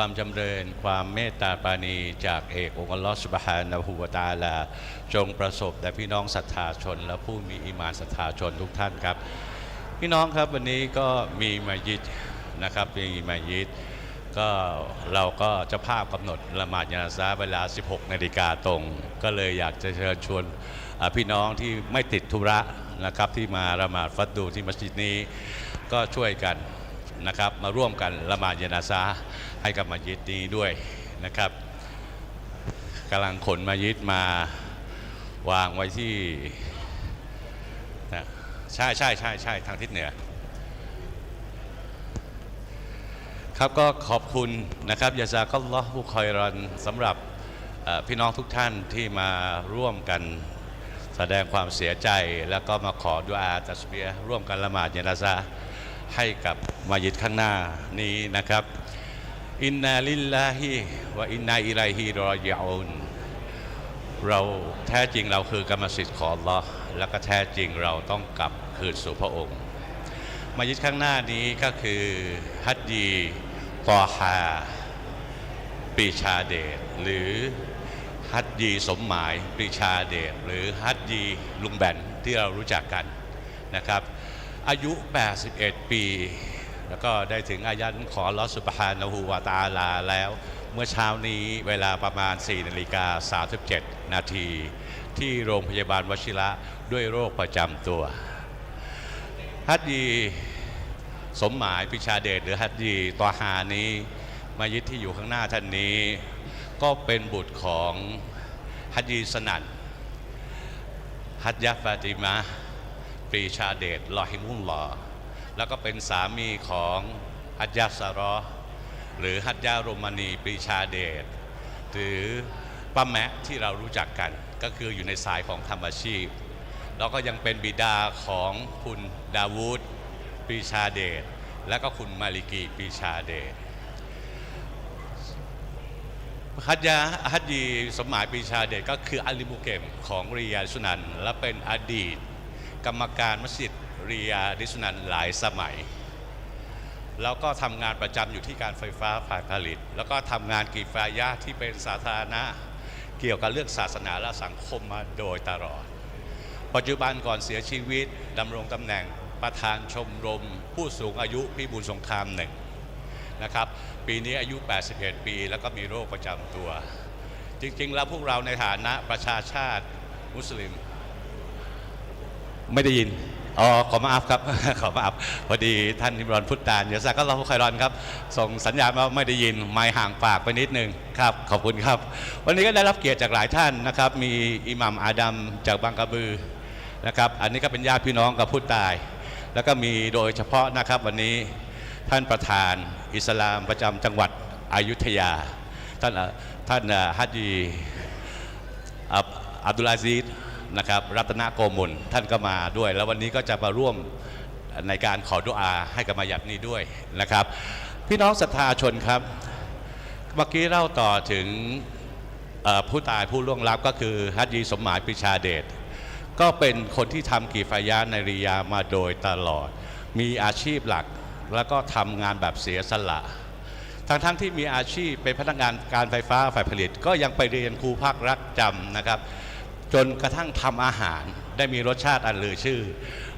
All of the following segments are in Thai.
ความจำเริญ ความเมตตาปาณีจากเอกองค์ลอสบฮานะฮูวตาลา จงประสบแด่พี่น้องศรัทธาชน และผู้มีอีหมานศรัทธาชนทุกท่านครับ พี่น้องครับวันนี้ก็มีมายิดนะครับมีมายิดก็เราก็จะภาพกำหนดละหมาดยานาซาเวลา 16 นาฬิกาตรง ก็เลยอยากจะเชิญชวนพี่น้องที่ไม่ติดธุระนะครับที่มาละหมาดฟัดดูที่มัสยิดนี้ก็ช่วยกันนะครับมาร่วมกันละหมาดยานาซา ให้กับมัสยิดนี้ด้วยนะครับกำลังขนมายิดมาวางไว้ที่นะใช่ใช่ใช่ใช่ทางทิศเหนือ ครับก็ขอบคุณนะครับยาซากัลลอฮ์ผู้คอยรันสำหรับพี่น้องทุกท่านที่มาร่วมกันแสดงความเสียใจแล้วก็มาขอดุอาตัสเบียร่วมกันละหมาดยานาซาให้กับมายิดข้างหน้านี้นะครับ อินนาลิลลาฮิวะอินนาอิลัยฮิรอญิอูนเราแท้จริงเราคือกรรมสิทธิ์ของลอแล้วก็แท้จริงเราต้องกลับคืนสู่พระองค์มายิดข้างหน้านี้ก็คือฮัดยีตอฮาปีชาเดชหรือฮัดยีสมหมายปรีชาเดชหรือฮัดยีลุงแบนที่เรารู้จักกันนะครับ อายุ 81 ปี แล้วก็ได้ถึงอายันขอลอสุบฮานะฮูวาตาลาแล้ว เมื่อเช้านี้เวลาประมาณ 4นาฬิกา37 นาที ที่โรงพยาบาลวชิระด้วยโรคประจำตัว ฮัดยีสมหมายพิชาเดชหรือฮัดยีตอฮานี้มายิดที่อยู่ข้างหน้าท่านนี้ ก็เป็นบุตรของฮัดยีสนันฮัดยะฟาติมาปรีชาเดชลอฮิมุลลอฮ์ แล้วก็เป็นสามีของฮัดยะสารอหรือฮัดยะโรมานีปรีชาเดชหรือป้าแมะที่เรารู้จักกัน ก็คืออยู่ในสายของธรรมอาชีพ แล้วก็ยังเป็นบิดาของคุณดาวูดปรีชาเดชและก็คุณมาลิกีปรีชาเดชฮัจยาฮัจยีสมหมายปรีชาเดชก็คืออาลีมุเกมของริยาสุนันและเป็นอดีต กรรมการมัสยิด ริยาดิสุนันหลายสมัย แล้วก็ทำงานประจำอยู่ที่การไฟฟ้าฝ่ายผลิต แล้วก็ทำงานกีฟายะที่เป็นสาธารณะเกี่ยวกับเรื่องศาสนาและสังคมมาโดยตลอด ปัจจุบันก่อนเสียชีวิตดำรงตำแหน่งประธานชมรม ผู้สูงอายุพิบูลสงครามหนึ่งนะครับปีนี้อายุ 81 ปี แล้วก็มีโรคประจำตัว จริงๆ แล้วพวกเราในฐานะประชาชาติมุสลิม ไม่ได้ยิน อ๋อขอมาอัพครับ ขอมาอัพพอดีท่านนิมรอนพุทธานเดี๋ยวสักก็เราคอยรอนครับ ส่งสัญญาณมาไม่ได้ยินไม่ห่างปากไปนิดนึงครับ ขอบคุณครับ วันนี้ก็ได้รับเกียรติจากหลายท่านนะครับ มีอิหมัมอาดัมจากบางกระบือนะครับ อันนี้ก็เป็นญาติพี่น้องกับผู้ตาย แล้วก็มีโดยเฉพาะนะครับวันนี้ท่านประธานอิสลามประจำจังหวัดอยุธยา ท่านท่านฮัจญีอับอับดุลอาซีด นะครับรัตนโกมุลท่านก็มาด้วย แล้ววันนี้ก็จะมาร่วมในการขอดุอาให้กับมายัดนี้ด้วยนะครับ พี่น้องศรัทธาชนครับ เมื่อกี้เล่าต่อถึงผู้ตายผู้ล่วงลับก็คือฮัจยีสมหมายปรีชาเดชก็เป็นคนที่ทำกีฟายะห์ในริยามาโดยตลอด มีอาชีพหลักแล้วก็ทำงานแบบเสียสละทั้งทั้งที่มีอาชีพเป็นพนักงานการไฟฟ้าฝ่ายผลิต ก็ยังไปเรียนครูภาครักจำนะครับ จนกระทั่งทำอาหารได้มีรสชาติอันลือชื่อ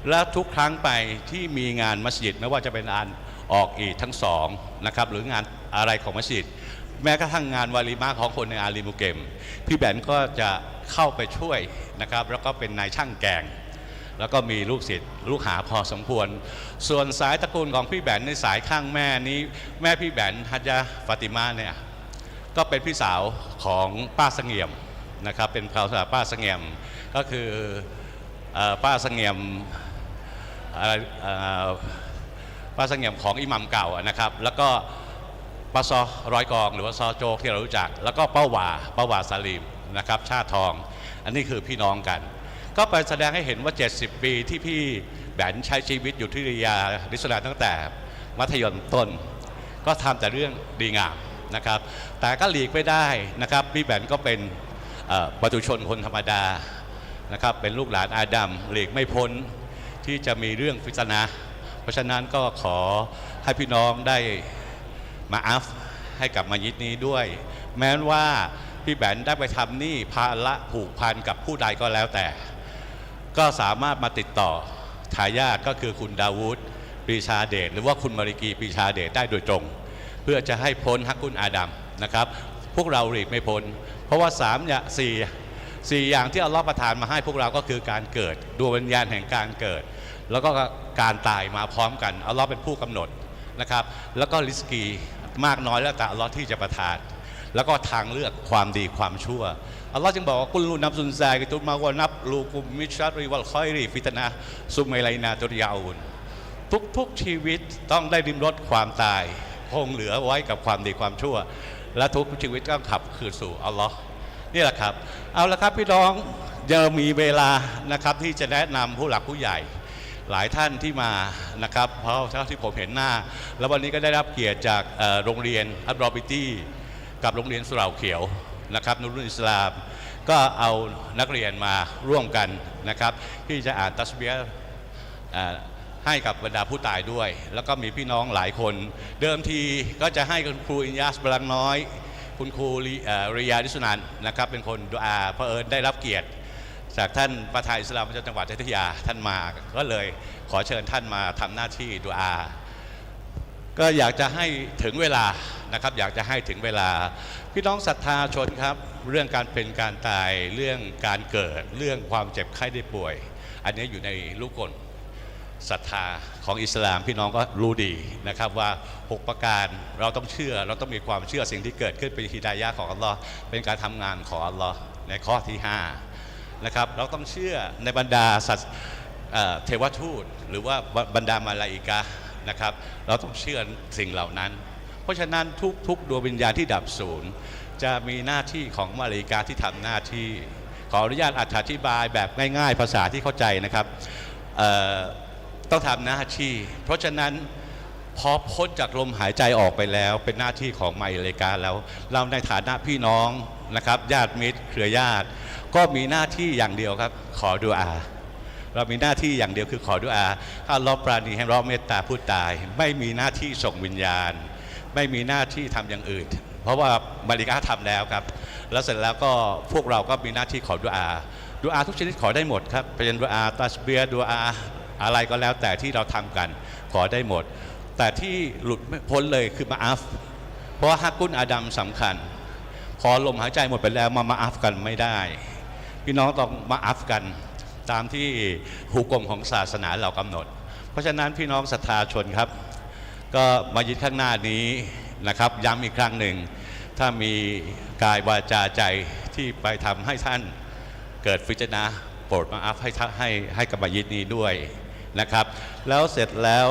และทุกครั้งไปที่มีงานมัสยิดไม่ว่าจะเป็นอันออกอีกทั้งสองนะครับหรืองานอะไรของมัสยิด แม้กระทั่งงานวาลีมาของคนในอาลีมุเกม พี่แบนก็จะเข้าไปช่วยนะครับแล้วก็เป็นนายช่างแกง แล้วก็มีลูกศิษย์ลูกหาพอสมควร ส่วนสายตระกูลของพี่แบนในสายข้างแม่นี้ แม่พี่แบนฮัจยะฟาติมาเนี่ยก็เป็นพี่สาวของป้าเสงี่ยม นะครับเป็นภาษาป้าสงี่ยมก็คืออป้าสงี่ยมป้าสงี่ยมของอิหมัมเก่านะครับแล้วก็ป้าซอร้อยกอง หรือว่าซอโจกที่เรารู้จัก แล้วก็ป้าหวาป้าหวาสลีมนะครับชาติทอง อันนี้คือพี่น้องกัน ก็ไปแสดงให้เห็นว่า 70 ปีที่พี่แบนใช้ชีวิตอยู่ที่ริยาดิสลาตั้งแต่มัธยมต้น ก็ทำแต่เรื่องดีงามนะครับแต่ก็หลีกไม่ได้นะครับพี่แบนก็เป็น ประตุชนคนธรรมดานะครับเป็นลูกหลานอาดัมหลีกไม่พ้นที่จะมีเรื่องฟิตนะเพราะฉะนั้นก็ขอให้พี่น้องได้มาอัฟให้กับมัยิดนี้ด้วย แม้ว่าพี่แบนได้ไปทำนี้ภาระผูกพันกับผู้ใดก็แล้วแต่ ก็สามารถมาติดต่อทายาทก็คือคุณดาวูดปรีชาเดชหรือว่าคุณมาริกีปรีชาเดชได้โดยตรง เพื่อจะให้พ้นฮักกุลอาดัมนะครับ พวกเราหลีกไม่พ้น เพราะว่าสามอย่างสี่สี่อย่างที่อัลลอฮ์ประทานมาให้พวกเราก็คือการเกิดดวงวิญญาณแห่งการเกิด แล้วก็การตายมาพร้อมกันอัลลอฮ์เป็นผู้กำหนดนะครับ แล้วก็ริสกีมากน้อยแล้วแต่อัลลอฮ์ที่จะประทาน แล้วก็ทางเลือกความดีความชั่วอัลลอฮ์จึงบอกว่ากุลูนับซุนซายกิตุมาวานับลูกุมมิชารีวัลคอยรีฟิตนะซุมไมไลนาตุรยาอุนทุกๆชีวิตต้องได้ริมรสความตายคงเหลือไว้กับความดีความชั่ว และทุกชีวิตก็ขับคืนสู่อัลลอฮ์นี่แหละครับ เอาละครับพี่น้องยังมีเวลานะครับที่จะแนะนำผู้หลักผู้ใหญ่ หลายท่านที่มานะครับ เพราะเท่าที่ผมเห็นหน้า แล้ววันนี้ก็ได้รับเกียรติจากโรงเรียนอัลรอบิตี้กับโรงเรียนสุเหราเขียวนะครับนุรุลอิสลาม ก็เอานักเรียนมาร่วมกันนะครับ ที่จะอ่านตัสเบียห์ ให้กับบรรดาผู้ตายด้วย แล้วก็มีพี่น้องหลายคน เดิมทีก็จะให้คุณครูอินยาสบลังน้อย คุณครูริยาดิสุนันนะครับเป็นคนดูอาเพอเอิญได้รับเกียรติ จากท่านประธานอิสลามประจำจังหวัดพัทยาท่านมาก็เลยขอเชิญท่านมาทำหน้าที่ดูอาก็อยากจะให้ถึงเวลานะครับ อยากจะให้ถึงเวลา พี่น้องศรัทธาชนครับ เรื่องการเป็นการตายเรื่องการเกิด เรื่องความเจ็บไข้ได้ป่วย อันนี้อยู่ในลูกกล ศรัทธาของอิสลามพี่น้องก็รู้ดีนะครับว่า 6 ประการเราต้องเชื่อเราต้องมีความเชื่อสิ่งที่เกิดขึ้นเป็นฮิดายะของอัลลอฮ์เป็นการทำงานของอัลลอฮ์ในข้อที่5นะครับเราต้องเชื่อในบรรดาสัตว์เทวทูต หรือว่าบรรดามาลาอิกะนะครับเราต้องเชื่อสิ่งเหล่านั้น เพราะฉะนั้นทุกทุกดวงวิญญาณที่ดับสูญจะมีหน้าที่ของมาลาอิกะที่ทำหน้าที่ขออนุญาตอธิบายแบบง่าย ๆ ภาษาที่เข้าใจนะครับเอ่อ ต้องทำหน้าที่ เพราะฉะนั้นพอพ้นจากลมหายใจออกไปแล้ว เป็นหน้าที่ของไมเลกาแล้ว เราในฐานะพี่น้องนะครับ ญาติมิตร เครือญาติ ก็มีหน้าที่อย่างเดียวครับ ขอดุอา เรามีหน้าที่อย่างเดียวคือขอดุอาถ้าเราปราณีให้เราเมตตาผู้ตาย ไม่มีหน้าที่ส่งวิญญาณ ไม่มีหน้าที่ทำอย่างอื่น เพราะว่ามาริกาทำแล้วครับ แล้วเสร็จแล้วก็พวกเราก็มีหน้าที่ขอดุอาดุอาทุกชนิดขอได้หมดครับเป็นดุอาตัสเบียดุอา อะไรก็แล้วแต่ที่เราทำกันขอได้หมด แต่ที่หลุดไม่พ้นเลยคือมาอัฟ เพราะว่าฮักกุนอาดัมสำคัญ พอลมหายใจหมดไปแล้วมามาอัฟกันไม่ได้ พี่น้องต้องมาอัฟกันตามที่หุกมของศาสนาเรากำหนด เพราะฉะนั้นพี่น้องศรัทธาชนครับ ก็มายึดข้างหน้านี้นะครับย้ำอีกครั้งหนึ่ง ถ้ามีกายวาจาใจที่ไปทำให้ท่านเกิดฟิจนะโปรดมาอัพให้ให้ให้กับมายิดนี้ด้วย นะครับ แล้วเสร็จแล้ว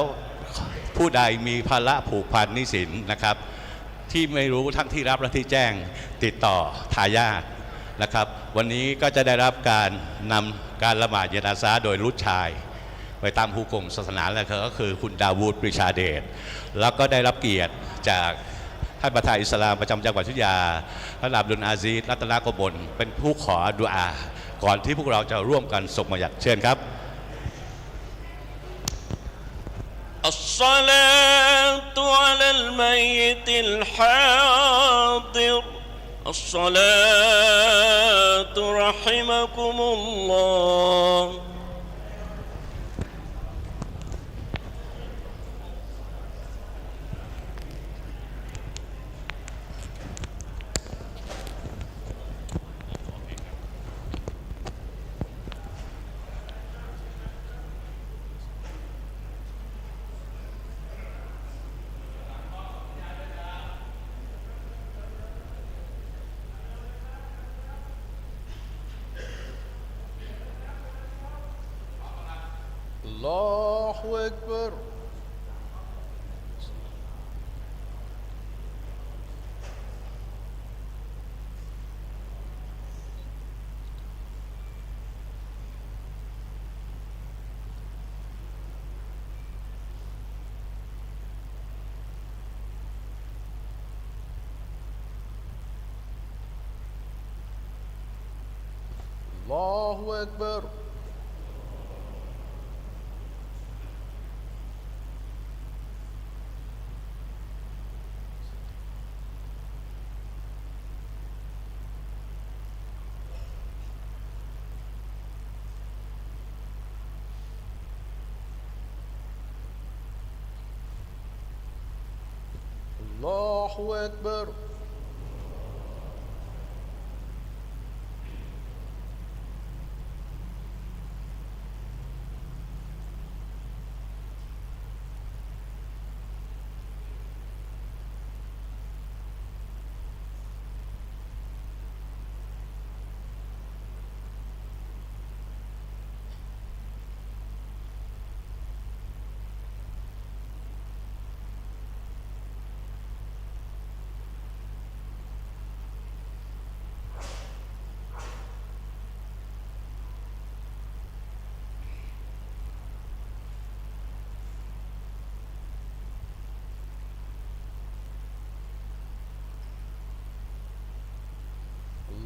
ผู้ใดมีภาระผูกพันนิสินนะครับ ที่ไม่รู้ทั้งที่รับและที่แจ้งติดต่อทายาทนะครับ วันนี้ก็จะได้รับการนำการละหมาดเยนาซาโดยรุดชายไปตามฮุกมศาสนาแล้วก็คือคุณดาวูดปริชาเดชแล้วก็ได้รับเกียรติจากท่านประธานอิสลามประจำจังหวัดชุยาท่านอับดุลอาซีรัตนากบลเป็นผู้ขอดุอา ก่อนที่พวกเราจะร่วมกันส่งมายัดเชิญครับ الصلاة على الميت الحاضر. الصلاة رحمكم الله. الله أكبر. الله أكبر. الله أكبر.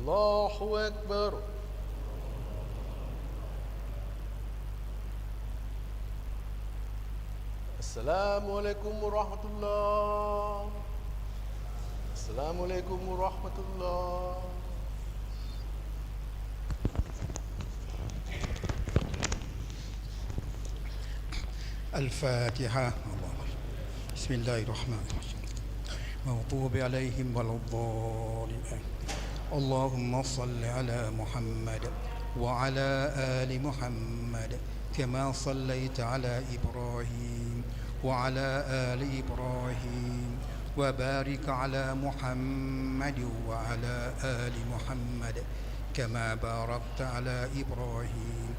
الله أكبر. السلام عليكم ورحمة الله. السلام عليكم ورحمة الله. الفاتحة. الله. بسم الله الرحمن الرحيم. مغضوب عليهم ولا الضالين. اللهم صل على محمد وعلى آل محمد كما صليت على إبراهيم وعلى آل إبراهيم وبارك على محمد وعلى آل محمد كما باركت على إبراهيم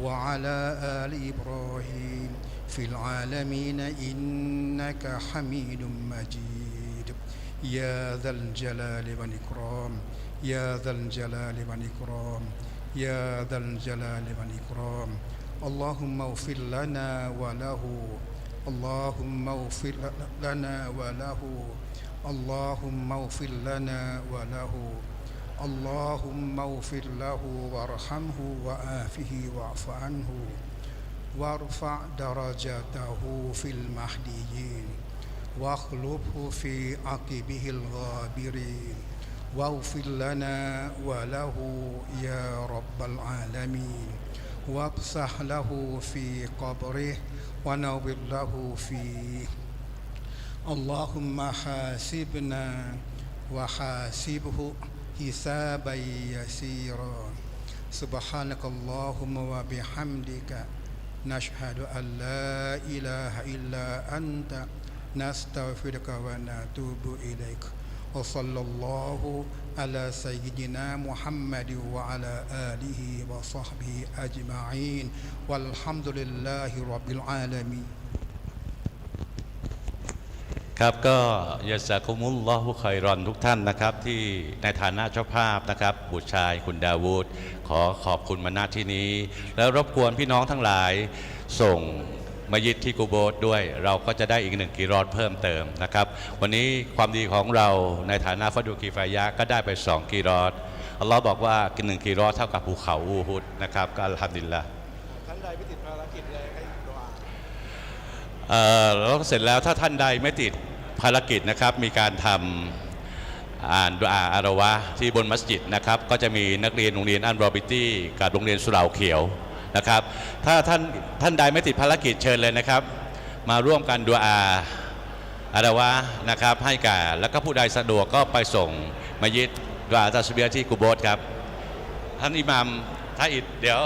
وعلى آل إبراهيم في العالمين إنك حميد مجيد. يا ذا الجلال والإكرام. يا ذا الجلال والإكرام يا ذا الجلال والإكرام. اللهم اغفر لنا وله اللهم اغفر لنا وله اللهم اغفر لنا وله اللهم اغفر له وارحمه وآفه واعف عنه وارفع درجته في المهديين واخلفه في عقبه الغابرين. واغفر لنا وله يا رب العالمين. وافسح له في قبره ونور له فيه. اللهم حاسبنا وحاسبه حسابا يسيرا. سبحانك اللهم وبحمدك. نشهد أن لا إله إلا أنت. نستغفرك ونتوب إليك. وصلى الله على سيدنا محمد وعلى آله وصحبه أجمعين والحمد لله رب العالمين ครับก็ยาซาคุมุลลอฮุคอยรอนทุกท่านนะครับ ที่ในฐานะเจ้าภาพนะครับบุตรชายคุณดาวูดขอขอบคุณมาณที่นี้ แล้วรบกวนพี่น้องทั้งหลายส่ง มายิดที่กูโบสด้วย เราก็จะได้อีกหนึ่งกีรอดเพิ่มเติมนะครับ วันนี้ความดีของเราในฐานะฟัดูกีฟายะก็ได้ไปสองกีรอดอัลลอฮ์บอกว่ากินหนึ่งกีรอดเท่ากับภูเขาอูฮุดนะครับก็อัลฮัมดุลิลละท่านใดไม่ติดภารกิจเลยให้ดุอาเอ่อแล้วเสร็จแล้วถ้าท่านใดไม่ติดภารกิจนะครับมีการทำอ่านดุอาอารวะที่บนมัสยิดนะครับ ก็จะมีนักเรียนโรงเรียนอันรอบิตี้กับโรงเรียนสุเหร่าเขียว นะครับ ถ้าท่านท่านใดไม่ติดภารกิจเชิญเลยนะครับ มาร่วมกันดูอาอารวะนะครับให้กับแล้วก็ผู้ใดสะดวกก็ไปส่งมายิดดูอาตัสเบียที่กูโบสครับ ท่านอิหมามท่าอิดเดี๋ยว